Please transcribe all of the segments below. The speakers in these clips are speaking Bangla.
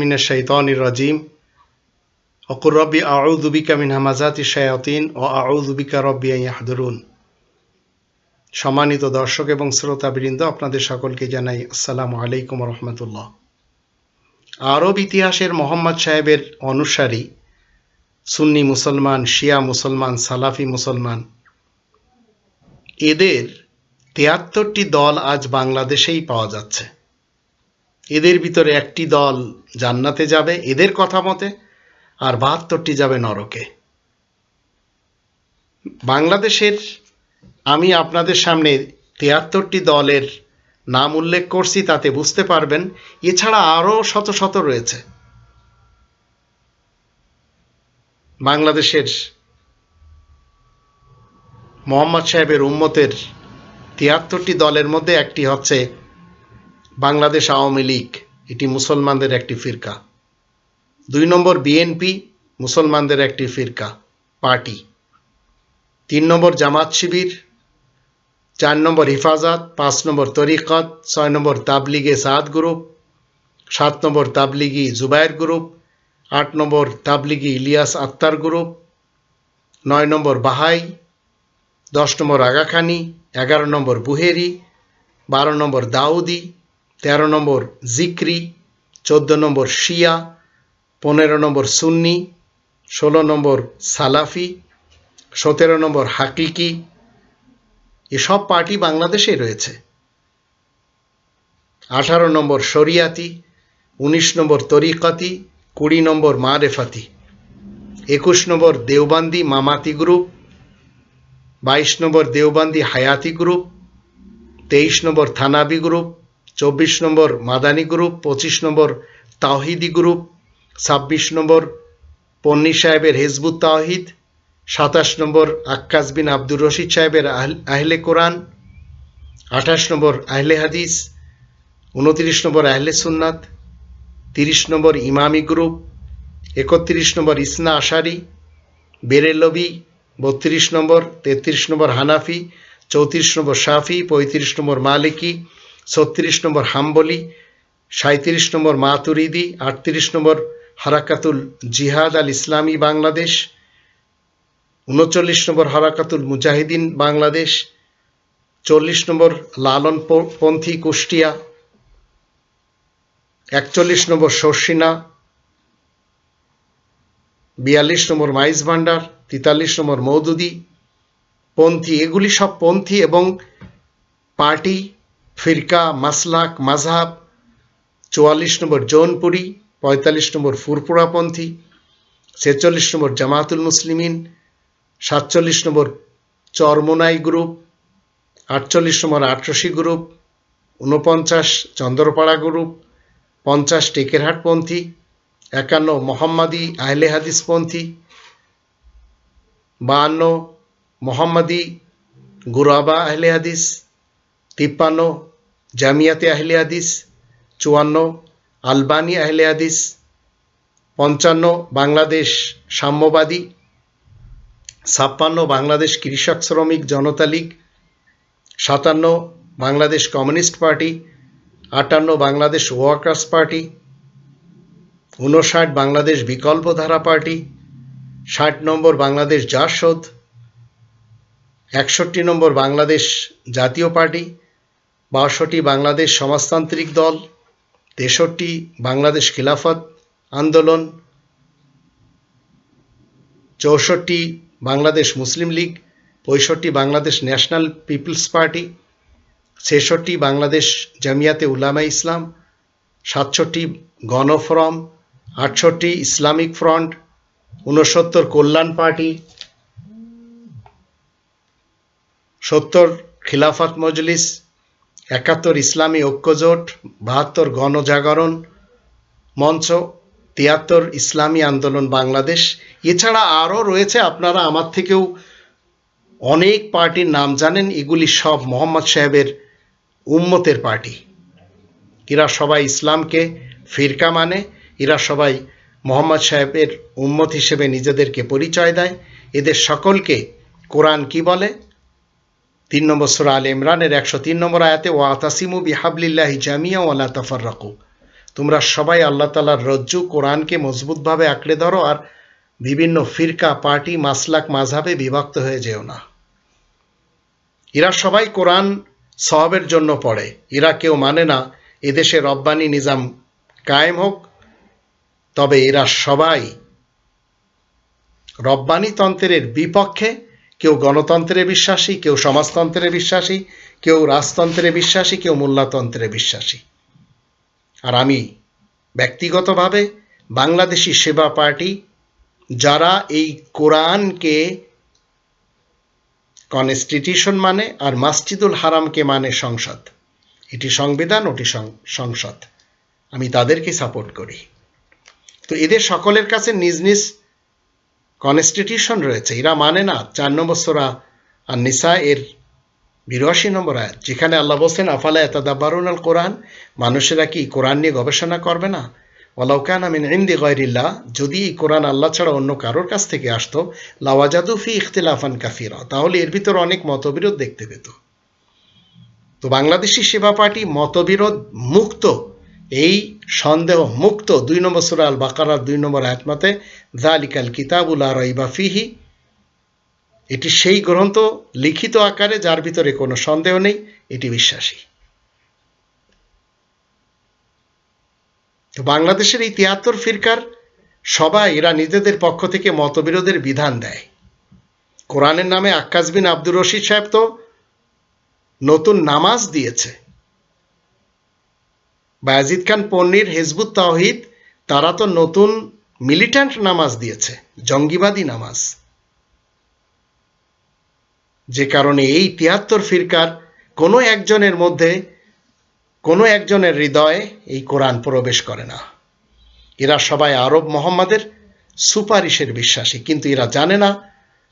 মিনা রাজিম। অকুর রব্বি আউদুবিকা মিন হামাজাতি শায়াতিন ও আউদুবিকা রব্বি ইয়াহদুরুন। সম্মানিত দর্শক এবং শ্রোতাবৃন্দ, আপনাদের সকলকে জানাই আসসালামু আলাইকুম রহমতুল্লাহ। আরব ইতিহাসের মোহাম্মদ সাহেবের অনুসারী, সুন্নি মুসলমান, শিয়া মুসলমান, সালাফি মুসলমান, এদের তিয়াত্তরটি দল আজ বাংলাদেশেই পাওয়া যাচ্ছে। এদের ভিতরে একটি দল জান্নাতে যাবে এদের কথা মতে, আর বাহাত্তরটি যাবে নরকে। বাংলাদেশের, আমি আপনাদের সামনে তিয়াত্তরটি দলের নাম উল্লেখ করছি, তাতে বুঝতে পারবেন, এছাড়া আরও শত শত রয়েছে। বাংলাদেশের মোহাম্মদ সাহেবের উম্মতের তিয়াত্তরটি দলের মধ্যে একটি হচ্ছে বাংলাদেশ আওয়ামী লীগ, এটি মুসলমানদের একটি ফিরকা। দুই নম্বর বিএনপি মুসলমানদের একটি ফিরকা, পার্টি। তিন নম্বর জামাত শিবির, চার নম্বর হিফাজত, পাঁচ নম্বর তরিকত, ছয় নম্বর তাবলিগে সাদ গ্রুপ, সাত নম্বর তাবলিগি জুবায়ের গ্রুপ, আট নম্বর তাবলিগি ইলিয়াস আক্তার গ্রুপ, নয় নম্বর বাহাই, দশ নম্বর আগাখানি, এগারো নম্বর বুহেরি, বারো নম্বর দাউদি তেরো নম্বর জিক্রি, চোদ্দ নম্বর শিয়া, পনেরো নম্বর সুন্নি, ষোলো নম্বর সালাফি, সতেরো নম্বর হাকিকি, এসব পার্টি বাংলাদেশে রয়েছে। আঠারো নম্বর শরিয়াতি, উনিশ নম্বর তরিকাতি, কুড়ি নম্বর মারেফাতি। একুশ নম্বর দেওবান্দি মামাতি গ্রুপ, বাইশ নম্বর দেওবান্দি হায়াতি গ্রুপ, তেইশ নম্বর থানাবি গ্রুপ চব্বিশ নম্বর মাদানী গ্রুপ, পঁচিশ নম্বর তাওহিদি গ্রুপ, ছাব্বিশ নম্বর পন্নী সাহেবের হেজবুত তাওহিদ, সাতাশ নম্বর আক্কাস বিন আব্দুর রশিদ সাহেবের আহলে কোরআন, আঠাশ নম্বর আহলে হাদিস, উনতিরিশ নম্বর আহলে সুন্নাত, তিরিশ নম্বর ইমামি গ্রুপ, একত্রিশ নম্বর ইসনা আশারি, বেরেলবি, বত্রিশ নম্বর তেত্রিশ নম্বর হানাফি, চৌত্রিশ নম্বর শাফি, পঁয়ত্রিশ নম্বর মালিকি ছত্রিশ নম্বর হাম্বলি সাঁত্রিশ নম্বর মাতুরিদি, আটত্রিশ নম্বর হারাকাতুল জিহাদ আল ইসলামী বাংলাদেশ, উনচল্লিশ নম্বর হারাকাতুল মুজাহিদিন বাংলাদেশ, চল্লিশ নম্বর লালন পন্থী কুষ্টিয়া, একচল্লিশ নম্বর শর্ষিনা বিয়াল্লিশ নম্বর মাইজ ভান্ডার, তেতাল্লিশ নম্বর মৌদুদি, পন্থী, এগুলি সব পন্থী এবং পার্টি ফিরকা, মাসলাক, মাঝহাব, চুয়াল্লিশ নম্বর জৌনপুরি, পঁয়তাল্লিশ নম্বর ফুরপুরাপন্থী, ছেচল্লিশ নম্বর জামাতুল মুসলিমিন, সাতচল্লিশ নম্বর চরমোনাই গ্রুপ, আটচল্লিশ নম্বর আটরশি গ্রুপ, ঊনপঞ্চাশ চন্দ্রপাড়া গ্রুপ, পঞ্চাশ টেকেরহাটপন্থী একান্ন মোহাম্মদী আহলে হাদিসপন্থী বাহান্ন মোহাম্মদী গুরাবা আহলে হাদিস তিপ্পান্ন, জামিয়াতে আহলে হাদিস, চুয়ান্ন, আলবানি আহলে হাদিস, পঞ্চান্ন, বাংলাদেশ সাম্যবাদী, ছাপ্পান্ন, বাংলাদেশ কৃষক শ্রমিক জনতা লীগ, সাতান্ন, বাংলাদেশ কমিউনিস্ট পার্টি, আটান্ন, বাংলাদেশ ওয়ার্কার্স পার্টি উনষাট বাংলাদেশ বিকল্পধারা পার্টি, ষাট নম্বর, বাংলাদেশ জাসদ, একষট্টি নম্বর, বাংলাদেশ জাতীয় পার্টি বাষট্টি বাংলাদেশ সমাজতান্ত্রিক দল, তেষট্টি বাংলাদেশ খিলাফত আন্দোলন, চৌষট্টি বাংলাদেশ মুসলিম লীগ, পঁয়ষট্টি বাংলাদেশ ন্যাশনাল পিপলস পার্টি, ছেষট্টি বাংলাদেশ জামিয়াতে উলামা ইসলাম, সাতষট্টি গণফরম আটষট্টি ইসলামিক ফ্রন্ট, ঊনসত্তর কল্যাণ পার্টি, সত্তর খিলাফত মজলিস একাত্তর ইসলামী ঐক্যজোট, বাহাত্তর গণজাগরণ মঞ্চ, তিয়াত্তর ইসলামী আন্দোলন বাংলাদেশ। এছাড়া আরও রয়েছে, আপনারা আমার থেকেও অনেক পার্টির নাম জানেন, এগুলি সব মোহাম্মদ সাহেবের উম্মতের পার্টি। এরা সবাই ইসলামকে ফিরকা মানে এরা সবাই মোহাম্মদ সাহেবের উম্মত হিসেবে নিজেদেরকে পরিচয় দেয়। এদের সকলকে কোরআন কি বলে? তিন নম্বর সুরা আল ইমরানের একশো তিন নম্বর আয়াতে ও আতাসিমু বিহাবলিল্লাহি জামিয়া ওয়ালা তফাররাকু। তোমরা সবাই আল্লাহ তালার রজ্জু কোরআনকে মজবুতভাবে আঁকড়ে ধরো আর বিভিন্ন ফিরকা, পার্টি, মাসলাক মাঝাবে বিভক্ত হয়ে যেও না। এরা সবাই কোরআন সবের জন্য পড়ে। এরা কেউ মানে না, এদেশে রব্বানি নিজাম কায়েম হোক, তবে এরা সবাই রব্বানি তন্ত্রের বিপক্ষে কেউ গণতন্ত্রে বিশ্বাসী, কেউ সমাজতন্ত্রে বিশ্বাসী, কেউ রাজতন্ত্রে বিশ্বাসী, কেউ মোল্লাতন্ত্রে বিশ্বাসী। আর আমি ব্যক্তিগতভাবে বাংলাদেশি সেবা পার্টি, যারা এই কোরআনকে কনস্টিটিউশন মানে আর মাসজিদুল হারামকে মানে সংসদ। এটি সংবিধান, ওটি সংসদ। আমি তাদেরকে সাপোর্ট করি। তো এদের সকলের কাছে নিজ নিজ কনস্টিটিউশন রয়েছে। এরা মানে না, চার নম্বর সোরা আর নিসা এর বিরাশি নম্বর আয়াত, যেখানে আল্লাহ বলছেন, আফালা এতাদাবারুন আল কোরআন মানুষেরা কি কোরআন নিয়ে গবেষণা করবে না? ওয়ালাউকান আমিন ইন্দি গয়রিল্লাহ? যদি এই কোরআন আল্লাহ ছাড়া অন্য কারোর কাছ থেকে আসতো, লাওয়াজাদু ফি ইখতিলাফান কাফিরা তাহলে এর ভিতর অনেক মতবিরোধ দেখতে পেত। তো বাংলাদেশি সেবা পার্টি মতবিরোধ মুক্ত এই সন্দেহ মুক্ত দুই নম্বর সুরা আল বাকারার দুই নম্বর আয়াতমাতে জালিকাল কিতাবুল আর ফিহি এটি সেই গ্রন্থ লিখিত আকারে যার ভিতরে কোনো সন্দেহ নেই, এটি বিশ্বাসী। বাংলাদেশের এই তিয়াত্তর ফিরকার সবাই এরা নিজেদের পক্ষ থেকে মতবিরোধের বিধান দেয়। কোরআনের নামে আক্কাস বিন আব্দুর রশিদ সাহেব তো নতুন নামাজ দিয়েছে। বায়াজিদ খান পন্নির হেজবুত তাওহিদ, তারা তো নতুন মিলিট্যান্ট নামাজ দিয়েছে, জঙ্গিবাদী নামাজ। যে কারণে এই তিয়াত্তর ফিরকার কোনো একজনের মধ্যে, কোনো একজনের হৃদয়ে এই কোরআন প্রবেশ করে না। এরা সবাই আরব মোহাম্মদের সুপারিশের বিশ্বাসী, কিন্তু এরা জানে না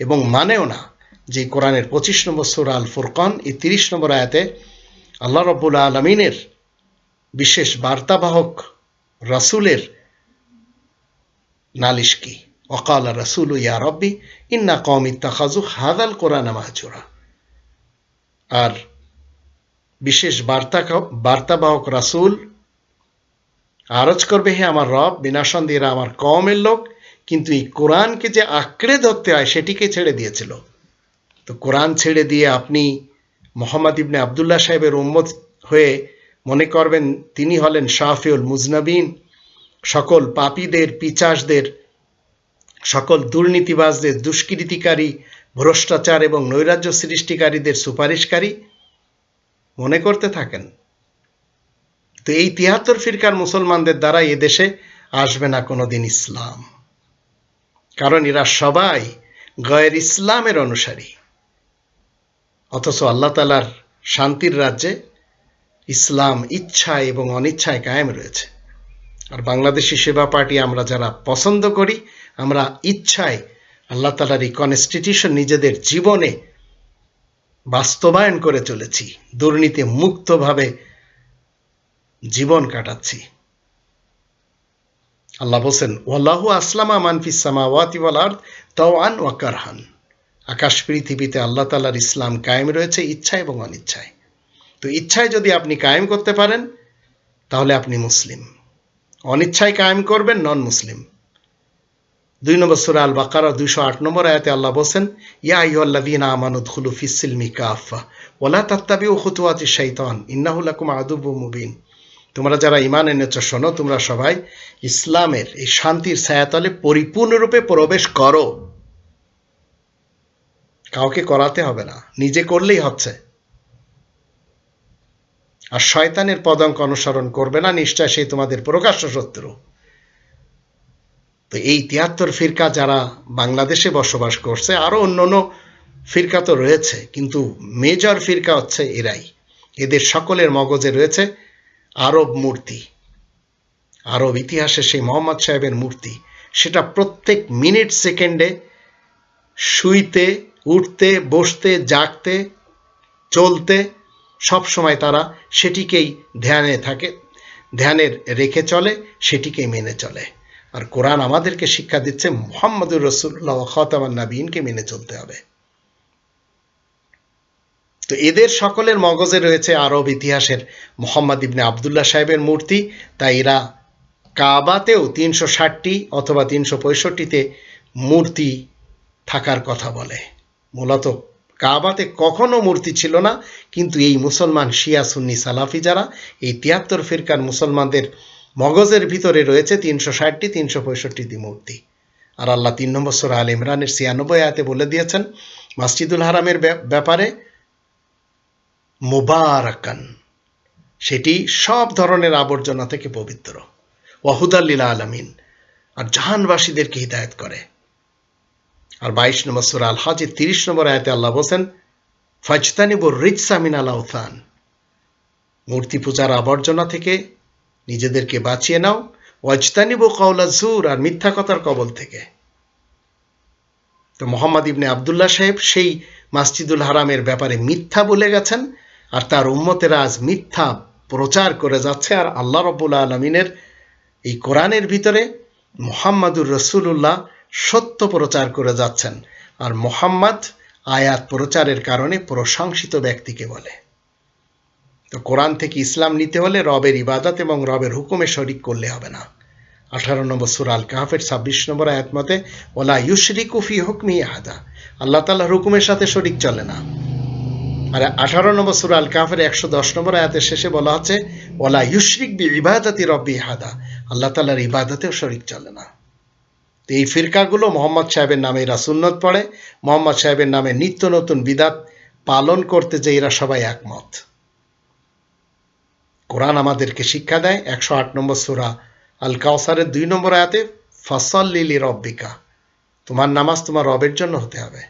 এবং মানেও না যে কোরআনের পঁচিশ নম্বর সুরা আল ফুরকন এই তিরিশ নম্বর আয়াতে আল্লাহ রব্বুল আলমিনের বিশেষ বার্তাবাহক রাসুলের নালিশ কি? অকাল রসুল, ইয়া রব্বি, ইন্না কম ইত্তাখাজু হাদাল কোরআন মাহজুরা। আর বিশেষ বার্তা বার্তাবাহক রাসুল আরজ করবে, হে আমার রব বিনাসন্দেহরা আমার কমের লোক, কিন্তু এই কোরআনকে যে আঁকড়ে ধরতে হয়, সেটিকে ছেড়ে দিয়েছিল। তো কোরআন ছেড়ে দিয়ে আপনি মোহাম্মদ ইবনে আবদুল্লাহ সাহেবের উম্মত হয়ে মনে করবেন তিনি হলেন শাহফিউল মুজনাবিন। সকল পাপীদের, পিচাসদের, সকল দুর্নীতিবাজদের, দুষ্কৃতিকারী, ভ্রষ্টাচার এবং নৈরাজ্য সৃষ্টিকারীদের সুপারিশকারী মনে করতে থাকেন। তো এই তিয়াত্তর ফিরকার মুসলমানদের দ্বারা এদেশে আসবে না কোনোদিন ইসলাম। কারণ এরা সবাই গয়ের ইসলামের অনুসারী। অথচ আল্লাহ তালার শান্তির রাজ্যে ইসলাম ইচ্ছায় এবং অনিচ্ছায় কায়েম রয়েছে। আর বাংলাদেশি সেবা পার্টি আমরা যারা পছন্দ করি, আমরা ইচ্ছায় আল্লাহ তালার এই কনস্টিটিউশন নিজেদের জীবনে বাস্তবায়ন করে চলেছি, দুর্নীতি মুক্তভাবে জীবন কাটাচ্ছি। আল্লাহ বলছেন, ওয়াল্লাহু আসলামা মানফিস সামাওয়াতি ওয়াল আরদ তাওয়ান ওয়া আকাশ, পৃথিবীতে আল্লাহ তালার ইসলাম কায়েম রয়েছে ইচ্ছা এবং অনিচ্ছায়। তো ইচ্ছায় যদি আপনি কায়েম করতে পারেন, তাহলে আপনি মুসলিম। অনিচ্ছায় কায়েম করবেন নন মুসলিম দুই নম্বর সুরা আল বাকারা দুইশো আট নম্বর আয়াতে আল্লাহ বলছেন, ইয়া আইয়ুল্লাযীনা আমানু দুখুলু ফিস-সিলমি কাফা ওয়ালা তাত্তাবিউ খুতুওয়াতি শাইতান, ইন্নাহু লাকুম আদুব্বুম মুবিন। তোমরা যারা ইমান এনেছ শোনো, তোমরা সবাই ইসলামের এই শান্তির ছায়াতলে পরিপূর্ণরূপে প্রবেশ করো। কাউকে করাতে হবে না। নিজে করলেই হচ্ছে। আর শয়তানের পদঙ্ক অনুসরণ করবে না, নিশ্চয় সেই তোমাদের প্রকাশ্য শত্রু। তো এই তিয়াত্তর ফিরকা যারা বাংলাদেশে বসবাস করছে আরও অন্য অন্য ফিরকা তো রয়েছে, কিন্তু মেজর ফিরকা হচ্ছে এরাই। এদের সকলের মগজে রয়েছে আরব মূর্তি। আরব ইতিহাসে সেই মোহাম্মদ সাহেবের মূর্তি, সেটা প্রত্যেক মিনিট সেকেন্ডে শুইতে, উঠতে, বসতে, জাগতে, চলতে সব সময় তারা সেটিকেই ধ্যানে থাকে ধ্যানের রেখে চলে, সেটিকেই মেনে চলে। আর কোরআন আমাদেরকে শিক্ষা দিচ্ছে মোহাম্মদুর রসুল্লাহ খতামান নাবিনকে মেনে চলতে হবে। তো এদের সকলের মগজে রয়েছে আরব ইতিহাসের মোহাম্মদ ইবনে আবদুল্লাহ সাহেবের মূর্তি। তাই এরা কাবাতেও তিনশো ষাটটি অথবা তিনশো পঁয়ষট্টিতে মূর্তি থাকার কথা বলে। মূলত কাবাতে কখনো মূর্তি ছিল না, কিন্তু এই মুসলমান শিয়া সুন্নি সালাফি যারা, এই তিয়াত্তর ফিরকার মুসলমানদের মগজের ভিতরে রয়েছে তিনশো ষাটটি, তিনশো পঁয়ষট্টিটি মূর্তি। আর আল্লাহ তিন নম্বর সুরা আল ইমরানের ছিয়ানব্বই আয়াতে বলে দিয়েছেন, মাসজিদুল হারামের ব্যাপ- ব্যাপারে মুবারাকান, সেটি সব ধরনের আবর্জনা থেকে পবিত্র। ওয়াহুদাল্লিল আলমিন, আর জাহানবাসীদেরকে হিদায়ত করে। আর বাইশ নম্বর সুরা আল হাজের তিরিশ নম্বর আয়াতে আল্লাহ বলছেন ফাজতানিবুর রিজসামিন আলাউথান মূর্তি পূজার আবর্জনা থেকে নিজেদেরকে বাঁচিয়ে নাও। ওয়াজতানিবু কওলা জুর, আর মিথ্যা কথার কবল থেকে। তো মোহাম্মদ ইবনে আবদুল্লাহ সাহেব সেই মাসজিদুল হারামের ব্যাপারে মিথ্যা বলে গেছেন, আর তার উম্মতেরা আজ মিথ্যা প্রচার করে যাচ্ছে, আর আল্লাহ রব্বুল আলমিনের এই কোরআনের ভিতরে মোহাম্মদুর রসুল্লাহ সত্য প্রচার করে যাচ্ছেন। আর মোহাম্মদ আয়াত প্রচারের কারণে প্রশংসিত ব্যক্তিকে বলে। তো কোরআন থেকে ইসলাম নিতে হলে রবের ইবাদত এবং রবের হুকুমে শরিক করলে হবে না। আঠারো নম্বর সুরাল কাহাফের ছাব্বিশ নম্বর আয়াত মতে ওলা ইউশরিক উফি হুকমি আহাদা। আল্লাহ তাল্লাহর হুকুমের সাথে শরিক চলে না। আর আঠারো নম্বর সুরাল কাহাফের একশো দশ নম্বর আয়াতের শেষে বলা হচ্ছে ওলা ইউশরিক বি ইবাদতি রব্বি হাদা আল্লাহ তাল্লাহর ইবাদতেও শরিক চলে না। তো এই ফিরকাগুলো মোহাম্মদ সাহেবের নামে এরা সুন্নত পড়ে, মোহাম্মদ সাহেবের নামে নিত্য নতুন বিদাত পালন করতে যে এরা সবাই একমত। কোরআন আমাদেরকে শিক্ষা দেয়, একশো আট নম্বর সুরা আল কাউসারের দুই নম্বর আয়াতে ফসল লিলি রব্বিকা তোমার নামাজ তোমার রবের জন্য হতে হবে।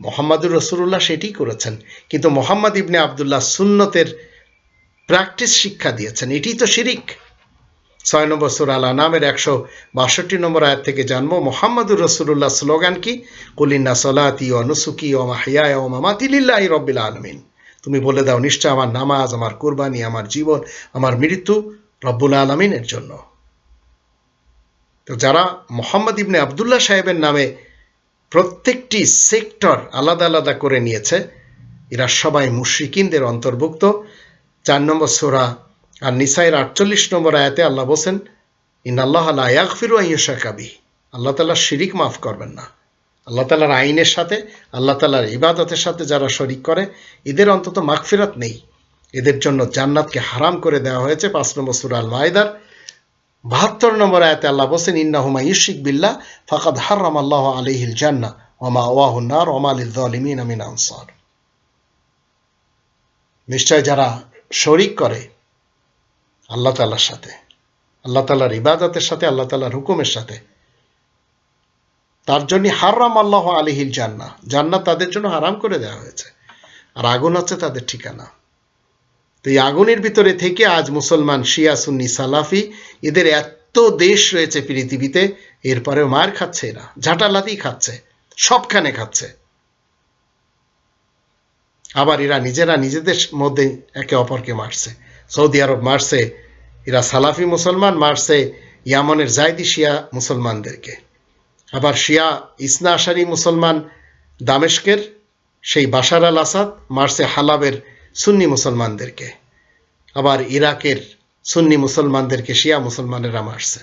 মোহাম্মদুর রসুল্লাহ সেটি করেছেন, কিন্তু মোহাম্মদ ইবনে আবদুল্লাহ সুন্নতের প্র্যাকটিস শিক্ষা দিয়েছেন। এটি তো শিরিক। ছয় নম্বর সুর আল নামের একশো বাষট্টি নম্বর আয়াত থেকে জানব, মোহাম্মদুর রসুল্লাহ স্লোগান কি? কুলিন্না সলাতি ও নুসুকি ও মাহিয়া ও মামাতিল্লাহ রব্বিল আলমিন তুমি বলে দাও, নিশ্চয় আমার নামাজ, আমার কোরবানি, আমার জীবন, আমার মৃত্যু রব্বুল আলমিনের জন্য তো যারা মোহাম্মদ ইবনে আবদুল্লাহ সাহেবের নামে প্রত্যেকটি সেক্টর আলাদা আলাদা করে নিয়েছে, এরা সবাই মুশ্রিকিনদের অন্তর্ভুক্ত। চার নম্বর সোরা আর নিসাইয়ের আটচল্লিশ নম্বর আয়াতে আল্লাহ বলছেন ইন আল্লাহ আল্লাহ ইয়াকফিরু কাবি আল্লাহ তালা শিরিক মাফ করবেন না। আল্লাহ তালার আইনের সাথে, আল্লাহ তালার ইবাদতের সাথে যারা শরিক করে, এদের অন্তত মাগফিরাত নেই। এদের জন্য জান্নাতকে হারাম করে দেওয়া হয়েছে পাঁচ নম্বর সুরা আল মায়দার বাহাত্তর নম্বর আয়াতে আল্লাহ বলছেন ইন্নাহুমা ইউশিক বিল্লাহ ফাকাদ হারাম আল্লাহ আলিহিল জান্না ওমা ওয়াহুন্নার ওমালিদ আলিমিন আমিন আনসার। নিশ্চয় যারা শরিক করে আল্লাহ তালার সাথে, আল্লাহ তালার ইবাদতের সাথে, আল্লাহ তালার হুকুমের সাথে। তার জন্য হারাম আল্লাহ আলিহিল জান্না জান্নাত তাদের জন্য হারাম করে দেওয়া হয়েছে। আর আগুন হচ্ছে তাদের ঠিকানা। তো এই আগুনের ভিতরে থেকে আজ মুসলমান শিয়া, সুন্নি, সালাফি, এদের এত দেশ রয়েছে পৃথিবীতে, এরপরেও মার খাচ্ছে এরা। ঝাঁটালাতি খাচ্ছে, সবখানে খাচ্ছে। আবার এরা নিজেরা নিজেদের মধ্যে একে অপরকে মারছে। সৌদি আরব মারছে, এরা সালাফি মুসলমান, মারছে ইয়ামনের জায়দি শিয়া মুসলমানদেরকে। আবার শিয়া ইসনা আশারি মুসলমান দামেশকের সেই বাশার আল আসাদ মারছে হালাবের সুন্নি মুসলমানদেরকে। আবার ইরাকের সুন্নি মুসলমানদেরকে শিয়া মুসলমানেরা মারছে।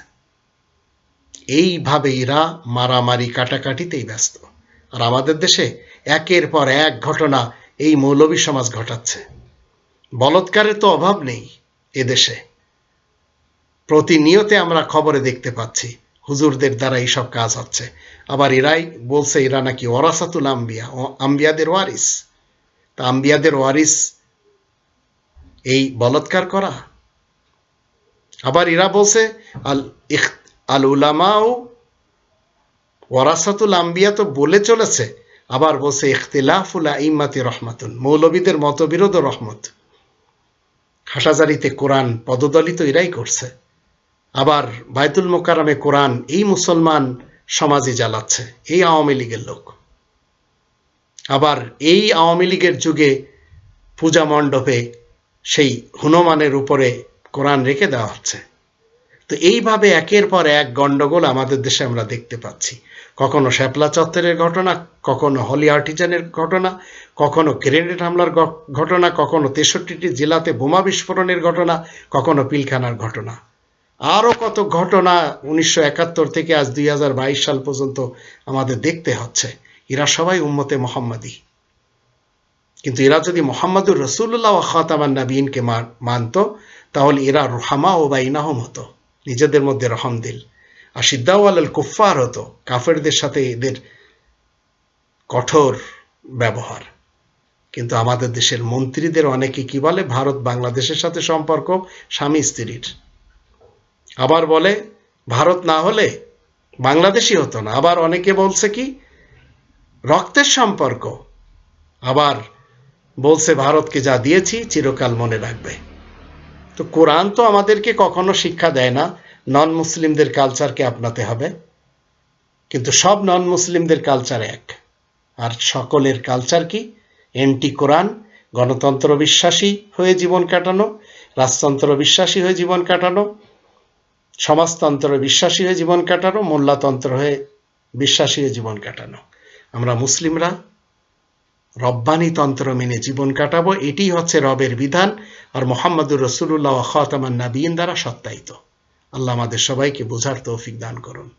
এইভাবে এরা মারামারি কাটাকাটিতেই ব্যস্ত। আর আমাদের দেশে একের পর এক ঘটনা এই মৌলবী সমাজ ঘটাচ্ছে। বলৎকারের তো অভাব নেই এদেশে। প্রতিনিয়তে আমরা খবরে দেখতে পাচ্ছি, হুজুরদের দ্বারা এইসব কাজ হচ্ছে। আবার এরাই বলছে, এরা নাকি ওরাসাতুল আম্বিয়া আম্বিয়াদের ওয়ারিস। তা আম্বিয়াদের ওয়ারিস এই বলৎকার করা। আবার এরা বলছে, আল ইখ, আল উলামাও ওয়ারাসাতুল আম্বিয়া তো বলে চলেছে, আবার বলছে, ইখতিলাফুল ইম্মাতি রহমাতুন, মৌলবীদের মতবিরোধ রহমত। হাটাজারিতে কোরআন পদদলিত এরাই করছে। আবার বায়তুল মোকারামে কোরআন এই মুসলমান সমাজে জ্বালাচ্ছে, এই আওয়ামী লীগের লোক। আবার এই আওয়ামী লীগের যুগে পূজা মণ্ডপে সেই হনুমানের উপরে কোরআন রেখে দেওয়া হচ্ছে। তো এইভাবে একের পর এক গন্ডগোল আমাদের দেশে আমরা দেখতে পাচ্ছি। কখনো শ্যাপলা চত্বরের ঘটনা, কখনো হলি আর্টিজানের ঘটনা, কখনো গ্রেনেড হামলার ঘটনা, কখনো তেষট্টিটি জেলাতে বোমা বিস্ফোরণের ঘটনা, কখনো পিলখানার ঘটনা। আরও কত ঘটনা উনিশশো একাত্তর থেকে আজ দুই হাজার বাইশ সাল পর্যন্ত আমাদের দেখতে হচ্ছে। এরা সবাই উম্মতে মোহাম্মদী। কিন্তু এরা যদি মোহাম্মদুর রসুল্লাহ খাতামান নাবিনকে মানত, তাহলে এরা রোহামা ও বাইনাহম হতো। নিজেদের মধ্যে রহম দিল। আর সিদ্দাওয়াল কুফার হতো, কাফেরদের সাথে এদের কঠোর ব্যবহার। কিন্তু আমাদের দেশের মন্ত্রীদের অনেকে কি বলে? ভারত বাংলাদেশের সাথে সম্পর্ক, স্বামী স্ত্রীর। আবার বলে, ভারত না হলে বাংলাদেশই হতো না। আবার অনেকে বলছে কি, রক্তের সম্পর্ক। আবার বলছে, ভারতকে যা দিয়েছি চিরকাল মনে রাখবে। তো কোরআন তো আমাদেরকে কখনো শিক্ষা দেয় না। নন মুসলিমদের কালচারকে আপনাতে হবে। কিন্তু সব নন মুসলিমদের কালচার এক। আর সকলের কালচার কি? এন্টি কোরআন গণতন্ত্র বিশ্বাসী হয়ে জীবন কাটানো, রাজতন্ত্র বিশ্বাসী হয়ে জীবন কাটানো, সমাজতন্ত্র বিশ্বাসী হয়ে জীবন কাটানো, মোল্লাতন্ত্র হয়ে বিশ্বাসী হয়ে জীবন কাটানো। আমরা মুসলিমরা রব্বানি তন্ত্র মেনে জীবন কাটাবো, এটি হচ্ছে রবের বিধান, আর মোহাম্মদুর রসুল্লাহ খতামান নাবিন দ্বারা সত্যায়িত। আল্লাহ আমাদের সবাইকে বোঝার তৌফিক দান করুন।